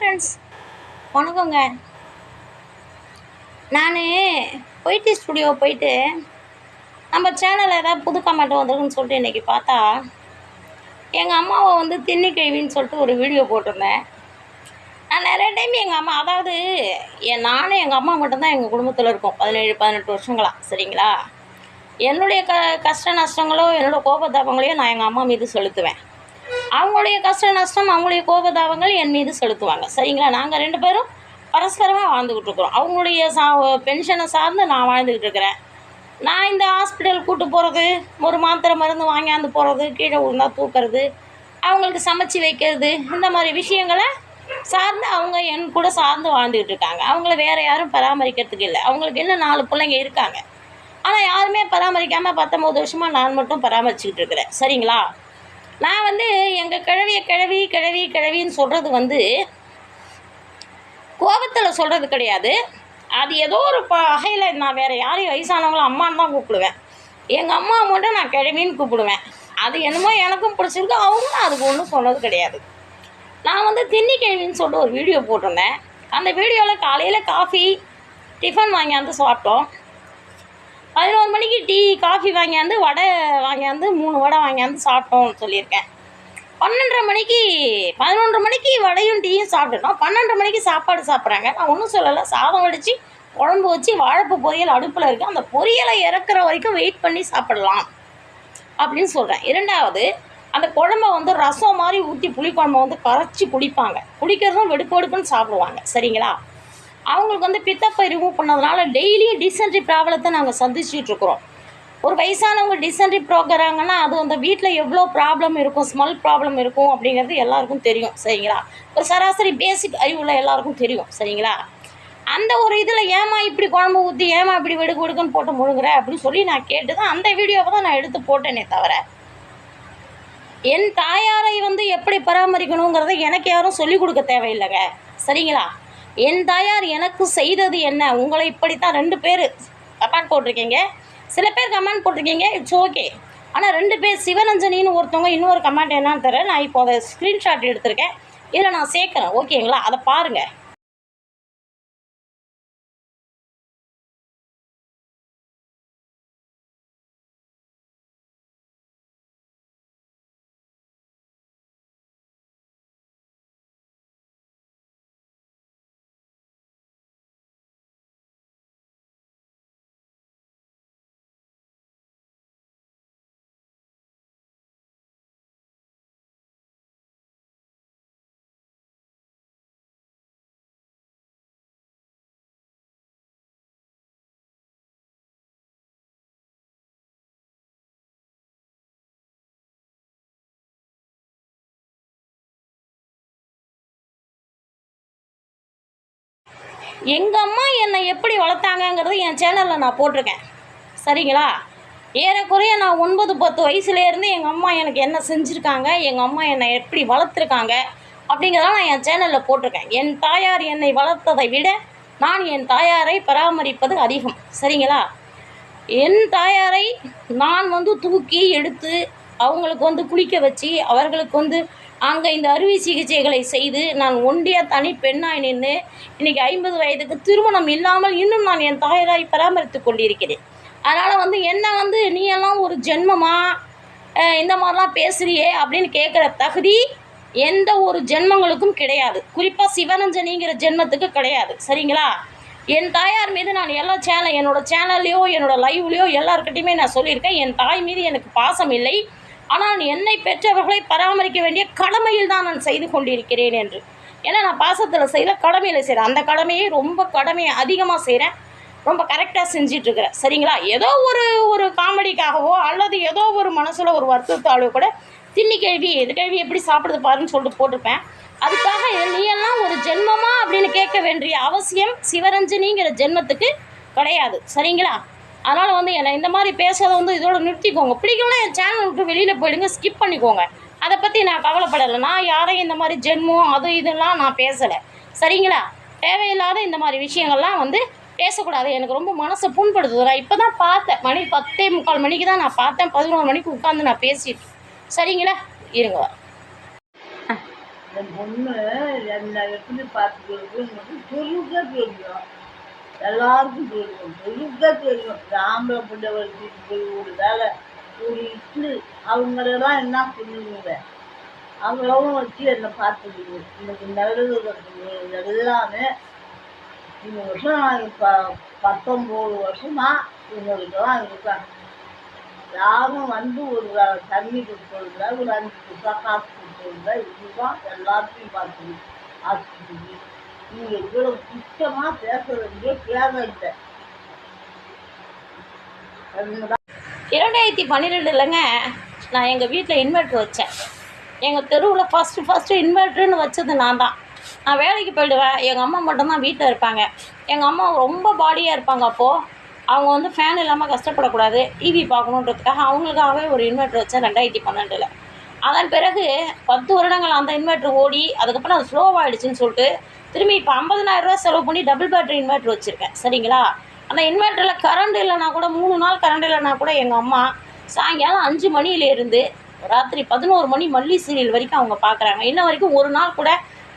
Friends வணக்கங்க. நான் போயிட்டு ஸ்டுடியோ போயிட்டு நம்ம சேனலில் ஏதாவது புது கமெண்ட் வந்திருக்குன்னு சொல்லிட்டு இன்றைக்கி பார்த்தா எங்கள் அம்மாவை வந்து தின்னி கழுவின்னு சொல்லிட்டு ஒரு வீடியோ போட்டிருந்தேன். நான் நிறைய டைம் எங்கள் அம்மா அதாவது என் நானும் எங்கள் அம்மா மட்டும்தான் எங்கள் குடும்பத்தில் இருக்கோம். பதினேழு பதினெட்டு வருஷங்களா சரிங்களா? என்னுடைய க கஷ்ட நஷ்டங்களோ என்னோடய கோபத்தாபங்களையோ நான் எங்கள் அம்மா மீது செலுத்துவேன். அவங்களுடைய கஷ்ட நஷ்டம் அவங்களுடைய கோபதாபங்கள் என் மீது செலுத்துவாங்க. சரிங்களா? நாங்கள் ரெண்டு பேரும் பரஸ்பரமாக வாழ்ந்துக்கிட்டு இருக்கிறோம். அவங்களுடைய சா பென்ஷனை சார்ந்து நான் வாழ்ந்துக்கிட்டு இருக்கிறேன். நான் இந்த ஹாஸ்பிட்டல் கூட்டு போகிறது ஒரு மாத்திரை மருந்து வாங்கியாந்து போகிறது கீழே விழுந்தா தூக்கிறது அவங்களுக்கு சமைச்சு வைக்கிறது இந்த மாதிரி விஷயங்களை சார்ந்து அவங்க என் கூட சார்ந்து வாழ்ந்துக்கிட்டு இருக்காங்க. அவங்கள வேறு யாரும் பராமரிக்கிறதுக்கு இல்லை. அவங்களுக்கு இன்னும் நாலு பிள்ளைங்க இருக்காங்க. ஆனால் யாருமே பராமரிக்காமல் பத்தொம்போது வருஷமாக நான் மட்டும் பராமரிச்சுக்கிட்டு இருக்கிறேன். சரிங்களா? நான் வந்து எங்கள் கிழவியை கிழவி கிழவி கிழவின்னு சொல்கிறது வந்து கோபத்தில் சொல்கிறது கிடையாது. அது ஏதோ ஒரு ப வகையில் நான் வேறு யாரையும் வயசானவங்களும் அம்மான்னு தான் கூப்பிடுவேன். எங்கள் அம்மா மட்டும் நான் கிழவின்னு கூப்பிடுவேன். அது என்னமோ எனக்கும் பிடிச்சிருக்கு அவங்களும் அதுக்கு ஒன்றும் சொன்னது கிடையாது. நான் வந்து தின்னி கிழவின்னு சொல்லிட்டு ஒரு வீடியோ போட்டிருந்தேன். அந்த வீடியோவில் காலையில் காஃபி டிஃபன் வாங்கியாந்து சாப்பிட்டோம். பதினோரு மணிக்கு டீ காஃபி வாங்கியாந்து வடை வாங்கியாந்து மூணு வடை வாங்கியாந்து சாப்பிட்டோம்னு சொல்லியிருக்கேன். பன்னெண்டரை மணிக்கு பதினொன்றரை மணிக்கு வடையும் டீயும் சாப்பிட்டுட்டோம். பன்னெண்டரை மணிக்கு சாப்பாடு சாப்பிட்றாங்க. நான் ஒன்றும் சொல்லலை. சாதம் வடித்து குழம்பு வச்சு வாழைப்பு பொரியல் அடுப்பில் இருக்குது அந்த பொரியலை இறக்குற வரைக்கும் வெயிட் பண்ணி சாப்பிடலாம் அப்படின்னு சொல்கிறேன் இரண்டாவது அந்த குழம்ப வந்து ரசம் மாதிரி ஊற்றி புளிக்குழம்ப வந்து கரைச்சி குடிப்பாங்க. குடிக்கிறதும் வெடுக்கு வெடுக்குன்னு சாப்பிடுவாங்க. சரிங்களா? அவங்களுக்கு வந்து பித்தப்பை ரிமூவ் பண்ணதுனால டெய்லியும் டிசென்ட்ரி ப்ராப்ளத்தை நாங்கள் சந்திச்சுட்டு இருக்கிறோம். ஒரு வயசானவங்க டிசென்ட்ரி ப்ரோக்கிறாங்கன்னா அது அந்த வீட்டில் எவ்வளோ ப்ராப்ளம் இருக்கும் ஸ்மெல் ப்ராப்ளம் இருக்கும் அப்படிங்கிறது எல்லாருக்கும் தெரியும் சரிங்களா? ஒரு சராசரி பேசிக் அறிவுள்ள எல்லாருக்கும் தெரியும் சரிங்களா? அந்த ஒரு இதில் ஏமா இப்படி குழம்பு ஊற்றி ஏமா இப்படி வெடுக்கு வெடுக்குன்னு போட்டு முழுங்குற அப்படின்னு சொல்லி நான் கேட்டு தான் அந்த வீடியோவை தான் நான் எடுத்து போட்டேனே தவிர என் தாயாரை வந்து எப்படி பராமரிக்கணுங்கிறத எனக்கு யாரும் சொல்லிக் கொடுக்க தேவையில்லைங்க சரிங்களா? என் தாயார் எனக்கு செய்தது என்ன? உங்களை இப்படித்தான் ரெண்டு பேர் கமெண்ட் போட்டிருக்கீங்க. சில பேர் கமெண்ட் போட்டிருக்கீங்க இட்ஸ் ஓகே ஆனால் ரெண்டு பேர் சிவரஞ்சனின்னு ஒருத்தவங்க இன்னொரு கமெண்ட் என்னன்னு தரேன் நான் இப்போ அதை ஸ்க்ரீன்ஷாட் எடுத்திருக்கேன். இதில் நான் சேர்க்குறேன். ஓகேங்களா அதை பாருங்கள் எங்கள் அம்மா என்னை எப்படி வளர்த்தாங்கங்கிறது என் சேனலில் நான் போட்டிருக்கேன். சரிங்களா? ஏறக்குறைய நான் ஒன்பது பத்து வயசுலேருந்து எங்கள் அம்மா எனக்கு என்ன செஞ்சுருக்காங்க எங்கள் அம்மா என்னை எப்படி வளர்த்துருக்காங்க அப்படிங்கிறத நான் என் சேனலில் போட்டிருக்கேன். என் தாயார் என்னை வளர்த்ததை விட நான் என் தாயாரை பராமரிப்பது அதிகம். சரிங்களா? என் தாயாரை நான் வந்து தூக்கி எடுத்து அவங்களுக்கு வந்து குளிக்க வச்சு அவர்களுக்கு வந்து அங்கே இந்த அறுவை சிகிச்சைகளை செய்து நான் ஒண்டியாக தனி பெண்ணாய் நின்று இன்றைக்கி ஐம்பது வயதுக்கு திருமணம் இல்லாமல் இன்னும் நான் என் தாயாரை பராமரித்து கொண்டிருக்கிறேன். அதனால் வந்து என்ன வந்து நீ எல்லாம் ஒரு ஜென்மமா இந்த மாதிரிலாம் பேசுகிறியே அப்படின்னு கேட்குற தகுதி எந்த ஒரு ஜென்மங்களுக்கும் கிடையாது. குறிப்பாக சிவரஞ்சனிங்கிற ஜென்மத்துக்கு கிடையாது. சரிங்களா? என் தாயார் மீது நான் எல்லா சேனல் என்னோட சேனல்லையோ என்னோடய லைவ்லையோ எல்லாருக்கிட்டையுமே நான் சொல்லியிருக்கேன். என் தாய் மீது எனக்கு பாசம் இல்லை. ஆனால் என்னை பெற்றவர்களை பராமரிக்க வேண்டிய கடமையில் தான் நான் செய்து கொண்டிருக்கிறேன் என்று. ஏன்னா நான் பாசத்தில் செய்யல கடமையில் செய்கிறேன் அந்த கடமையை ரொம்ப கடமையை அதிகமாக செய்கிறேன் ரொம்ப கரெக்டாக செஞ்சிட்ருக்கிறேன். சரிங்களா? ஏதோ ஒரு ஒரு காமெடிக்காகவோ அல்லது ஏதோ ஒரு மனசில் ஒரு வருத்தத்தாலோ கூட தின்னி கேள்வி இது கேள்வி எப்படி சாப்பிடுது பாருன்னு சொல்லிட்டு போட்டிருப்பேன். அதுக்காக நீ எல்லாம் ஒரு ஜென்மமா அப்படின்னு கேட்க வேண்டிய அவசியம் சிவரஞ்சனிங்கிற ஜென்மத்துக்கு கிடையாது. சரிங்களா? அதனால் வந்து என்னை இந்த மாதிரி பேசுறதை வந்து இதோட நிறுத்திக்கோங்க. பிடிக்கலன்னா என் சேனல் விட்டு வெளியில் போயிடுங்க ஸ்கிப் பண்ணிக்கோங்க. அதை பற்றி நான் கவலைப்படலை. நான் யாரையும் இந்த மாதிரி ஜென்மம் அது இதெல்லாம் நான் பேசலை. சரிங்களா? தேவையில்லாத இந்த மாதிரி விஷயங்கள்லாம் வந்து பேசக்கூடாது. எனக்கு ரொம்ப மனசை புண்படுத்துது. நான் இப்போ தான் பார்த்தேன். மணி பத்தே முக்கால் மணிக்கு தான் நான் பார்த்தேன். பதினோரு மணிக்கு உட்காந்து நான் பேசிட்டு சரிங்களா? இருங்க. பொண்ணு என்ன எப்படி பார்த்துக்கிறது? சொல்லுங்க தெரியும் எல்லாருக்கும் தெரியும். பெருக தெரியும். ஆம்பளை பிள்ளை போய் ஒரு வேலை ஒரு இட்லி. அவங்களெல்லாம் என்ன பண்ணுவீங்க அவங்களும் வச்சு என்னை பார்த்துக்குது. இன்னைக்கு நடுவுறது எல்லாமே இந்த வருஷம் நான் இப்போ பத்தொம்போது வருஷமா இவங்களுக்கெல்லாம் இருக்காங்க யாரும் வந்து ஒரு தண்ணி கொடுத்ததில்ல ஒரு அஞ்சு பைசா காசு கொடுத்துருந்தா இதுதான் எல்லாத்தையும் பார்த்துது ஆஸ்பத்திரி நீங்க இவ்வளவு சுத்தமா பேச வேண்டிய தேவை இல்லை இரண்டாயிரத்தி பன்னிரெண்டுலங்க நான் எங்கள் வீட்டில் இன்வெர்ட்ரு வச்சேன். எங்கள் தெருவில் ஃபஸ்ட்டு ஃபஸ்ட்டு இன்வெர்ட்ருன்னு வச்சது நான் தான். நான் வேலைக்கு போயிடுவேன் எங்கள் அம்மா மட்டும்தான் வீட்டில் இருப்பாங்க. எங்கள் அம்மா ரொம்ப பாடியாக இருப்பாங்க அப்போது அவங்க வந்து ஃபேன் இல்லாமல் கஷ்டப்படக்கூடாது டிவி பார்க்கணுன்றதுக்காக அவங்களுக்காகவே ஒரு இன்வெர்ட்ரு வச்சேன் ரெண்டாயிரத்தி பன்னெண்டில். அதன் பிறகு பத்து வருடங்கள் அந்த இன்வெர்ட்ரு ஓடி அதுக்கப்புறம் அது ஸ்லோவாகிடுச்சின்னு சொல்லிட்டு திரும்பி இப்போ ஐம்பதனாயிரரூவா செலவு பண்ணி டபுள் பேட்டரி இன்வெர்ட்ரு வச்சுருக்கேன். சரிங்களா? அந்த இன்வெர்ட்டரில் கரண்ட் இல்லைனா கூட மூணு நாள் கரண்ட் இல்லைனா கூட எங்கள் அம்மா சாயங்காலம் அஞ்சு மணியிலேருந்து ராத்திரி பதினோரு மணி மல்லி சீரியல் வரைக்கும் அவங்க பார்க்குறாங்க இன்ன வரைக்கும் ஒரு நாள் கூட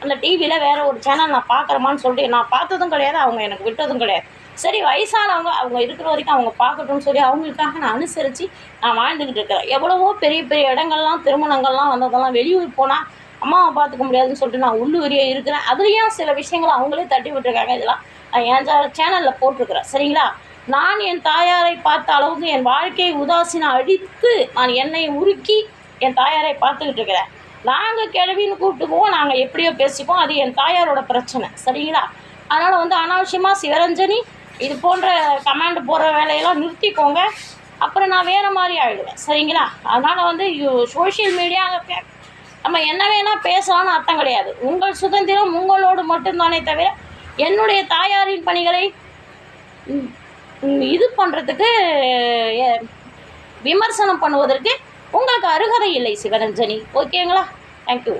அந்த டிவியில் வேறு ஒரு சேனல் நான் பார்க்குறேமான்னு சொல்லிட்டு நான் பார்த்ததும் கிடையாது அவங்க எனக்கு விட்டதும் கிடையாது. சரி வயசானவங்க அவங்க இருக்கிற வரைக்கும் அவங்க பார்க்கட்டும்னு சொல்லி அவங்களுக்காக நான் அனுசரித்து நான் வாழ்ந்துக்கிட்டு இருக்கிறேன். எவ்வளவோ பெரிய பெரிய இடங்கள்லாம் திருமணங்கள்லாம் வந்ததெல்லாம் வெளியூர் போனால் அம்மாவை பார்த்துக்க முடியாதுன்னு சொல்லிட்டு நான் உள்ளூரியே இருக்கிறேன். அதுலேயும் சில விஷயங்களை அவங்களே தட்டி விட்டுருக்காங்க இதெல்லாம். நான் என் சேனலில் போட்டிருக்கிறேன். சரிங்களா? நான் என் தாயாரை பார்த்த அளவுக்கு என் வாழ்க்கையை உதாசீனம் அழித்து நான் என்னை உருக்கி என் தாயாரை பார்த்துக்கிட்டு இருக்கிறேன். நாங்கள் கிழவின்னு கூப்பிட்டுக்குவோம். நாங்கள் எப்படியோ பேசிப்போம். அது என் தாயாரோட பிரச்சனை. சரிங்களா? அதனால் வந்து அனாவசியமாக சிவரஞ்சனி இது போன்ற கமாண்ட் போடுற வேலையெல்லாம் நிறுத்திக்கோங்க. அப்புறம் நான் வேறு மாதிரி ஆகிடுவேன் சரிங்களா? அதனால் வந்து சோஷியல் மீடியா நம்ம என்ன வேணால் பேசலாம்னு அர்த்தம் கிடையாது. உங்கள் சுதந்திரம் உங்களோடு மட்டும்தானே தவிர என்னுடைய தாயாரின் பணிகளை இது பண்ணுறதுக்கு விமர்சனம் பண்ணுவதற்கு உங்களுக்கு அருகதை இல்லை சிவரஞ்சனி. ஓகேங்களா? தேங்க்யூ